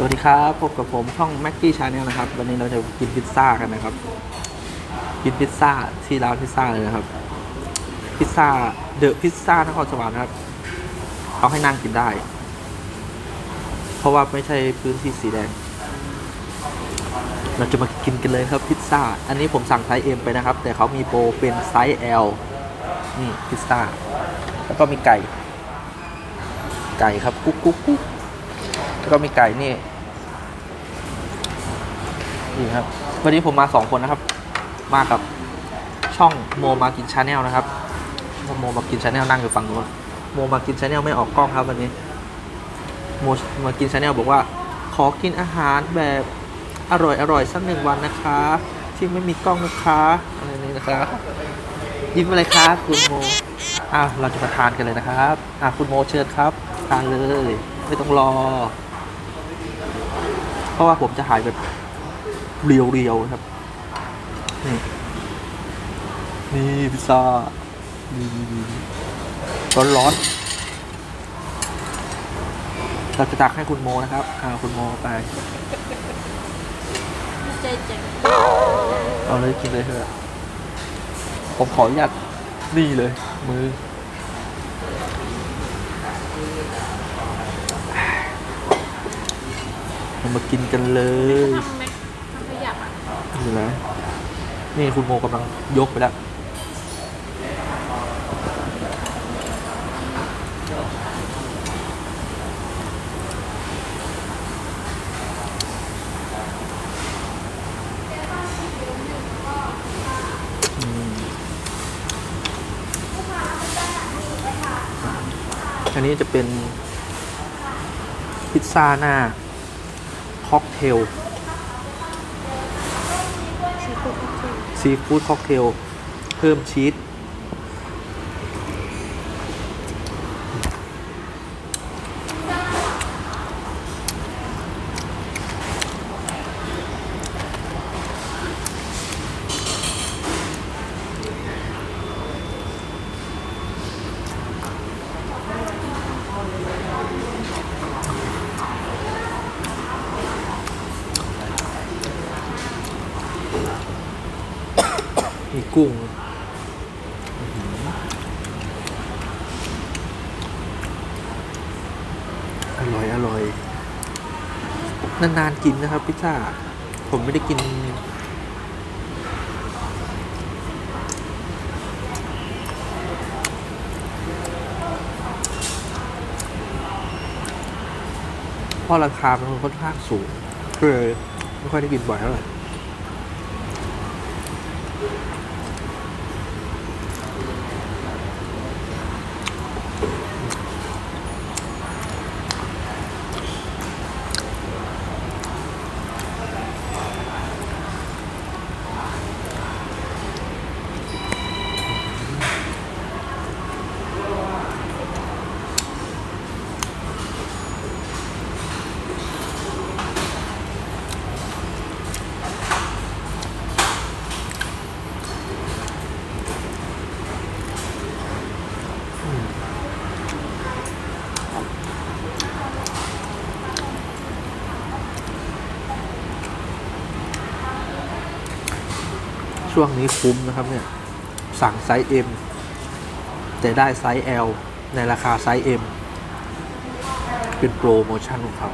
สวัสดีครับพบกับผมช่องแม็กกี้ชาแนลนะครับ วันนี้เราจะกินพิซซ่ากันนะครับ กินพิซซ่าที่ร้านพิซซ่าเลยนะครับ พิซซ่าเดอะพิซซ่านครสวรรค์นะครับเขาให้นั่งกินได้ เพราะว่าไม่ใช่พื้นที่สีแดง เราจะมากินกันเลยครับพิซซ่า อันนี้ผมสั่งไซส์ M ไปนะครับ แต่เขามีโปรเป็นไซส์ L นี่พิซซ่า แล้วก็มีไก่ ไก่ครับกุ๊กกุ๊กกุ๊ก ก็มีไก่นี่นี่ครับ วันนี้ผมมาสองคนนะครับ มากับช่องโมมากินชาแนลนะครับโมมากินชาแนลนั่งอยู่ฝั่งนู้นโมมากินชาแนลไม่ออกกล้องครับวันนี้โมมากินชาแนลบอกว่า ขอกินอาหารแบบอร่อยอร่อยสักหนึ่งวันนะคะ ที่ไม่มีกล้องนะคะอะไรนี้นะครับยิ้มอะไรครับคุณโมอะเราจะมาทานกันเลยนะครับอะคุณโมเชิญครับ ทานเลย ไม่ต้องรอ เพราะว่าผมจะถ่ายแบบเรียวๆครับ นี่นี่พิซซ่ามีร้อนร้อนๆเราจะตักให้คุณโมนะครับอ่าคุณโมไปใจเจ็บเอาเลยกินเลยเถอะผมขออนุญาตนี่เลยมือ เรามากินกันเลยทำไหมทำขยับอะนี่นะนี่คุณโมกำลังยกไปแล้วอืมอันนี้จะเป็นพิซซ่าหน้า ค็อกเทลซีฟู้ดโอเคซีฟู้ดค็อกเทลเพิ่มชีส มีกุ้ง อร่อย อร่อย นานๆกินนะครับพิซซ่า ผมไม่ได้กิน เพราะราคามันค่อนข้างสูงเลยไม่ค่อยได้กินบ่อยเท่าไหร่ ช่วงนี้คุ้มนะครับเนี่ย สั่งไซส์ M แต่ได้ไซส์ L ในราคาไซส์ M เป็นโปรโมชั่นของเขา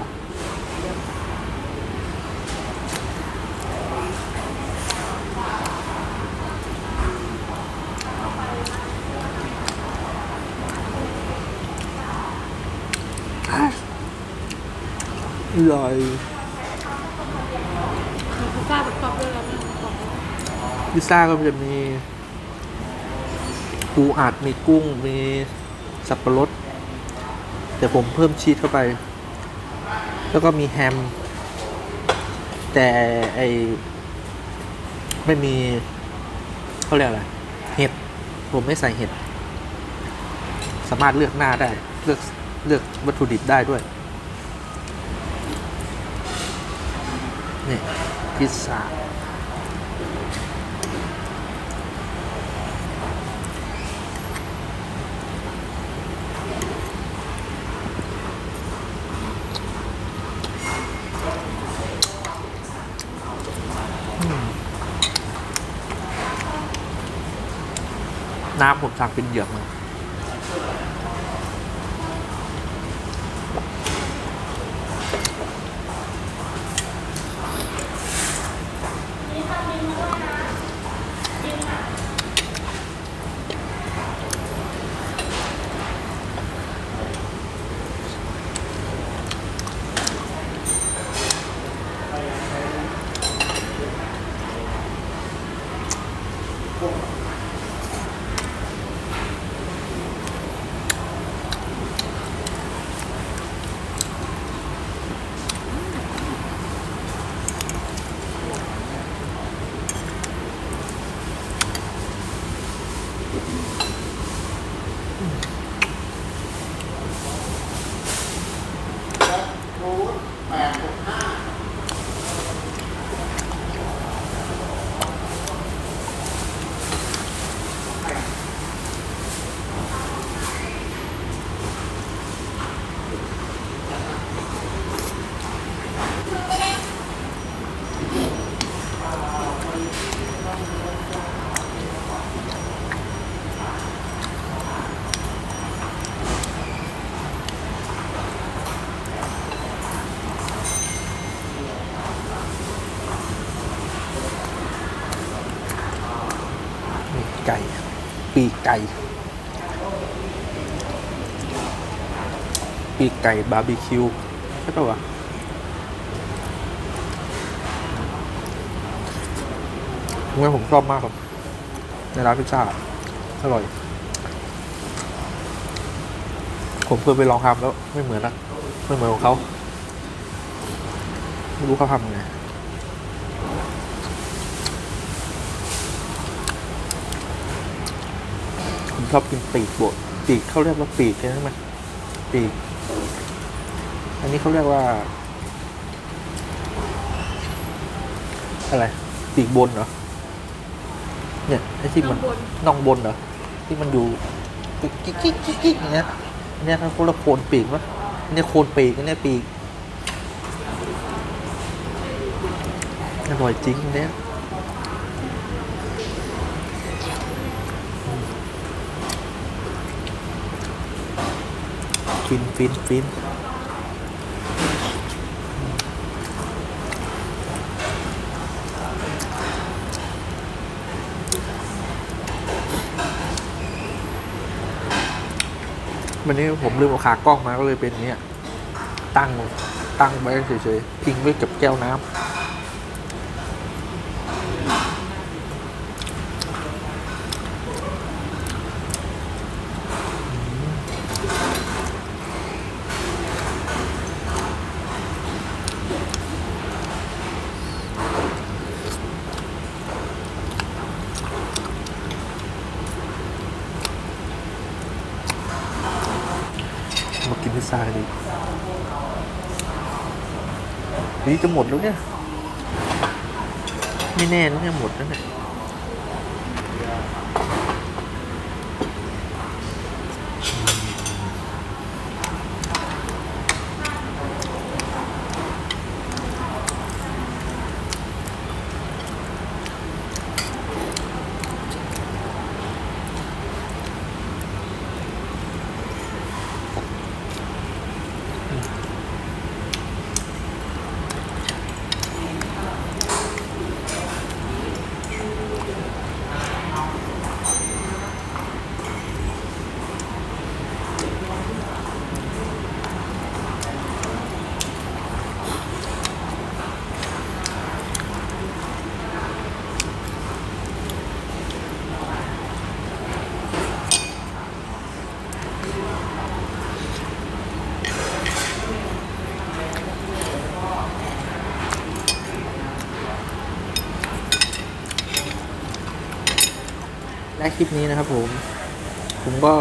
อร่อย มีพิซซ่าแบบกรอบด้วยแล้วนะกรอบ พิซซ่าก็จะมีปูอัดมีกุ้งมีสับปะรดแต่ผมเพิ่มชีสเข้าไป แล้วก็มีแฮม แต่ไอไม่มีเขาเรียกอะไร เห็ด ผมไม่ใส่เห็ด สามารถเลือกหน้าได้ เลือกเลือกวัตถุดิบได้ด้วย นี่พิซซ่า น้ำผมสั่งเป็นเหยือกมา นี่ไก่ ปีก ไก่ ปีกไก่บาร์บีคิวใช่ปะวะงั้นผมชอบมากครับ ในร้านพิซซ่า อร่อย ผมเคยไปลองทำแล้วไม่เหมือนนะไม่เหมือนของเขา ไม่รู้เขาทำยังไง ผมชอบกินปีกบดปีกเขาเรียกว่าปีกใช่ไหมปีก อันนี้เขาเรียกว่า อะไรปีกบนเหรอเนี่ยไอ้ที่มันข้างบนน่องบนเหรอที่มันอยู่กิ๊กกิ๊กกิ๊กกิ๊กกิ๊กอย่างเงี้ยอันเนี่ยเขาคนละโคนปีกวะอันเนี่ยโคนปีกอันเนี่ยปีกอร่อยจริงอันเนี่ย ฟินฟินฟินวันนี้ผมลืมเอาขากล้องมาก็เลยเป็นเนี้ยตั้งตั้งไว้เฉยๆทิ้งไว้กับแก้วน้ำ ซ่ากันดีนี่จะหมดแล้วเนี่ย ไม่แน่นะเนี่ยหมดแล้วเนี่ย คลิปนี้นะครับ ผม ผมก็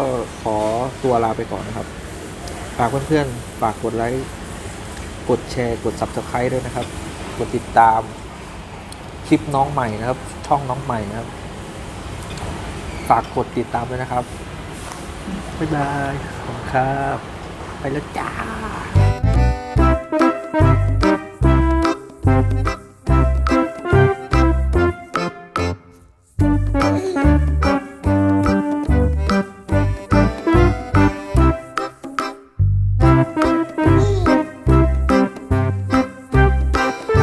ขอตัวลาไปก่อนนะครับ ฝากเพื่อนๆ ฝากกดไลค์ กดแชร์ กด subscribe ด้วยนะครับ กดติดตามคลิปน้องใหม่นะครับ ช่องน้องใหม่นะครับ ฝากกดติดตามด้วยนะครับ บ๊ายบายขอบคุณครับ ไปแล้วจ้า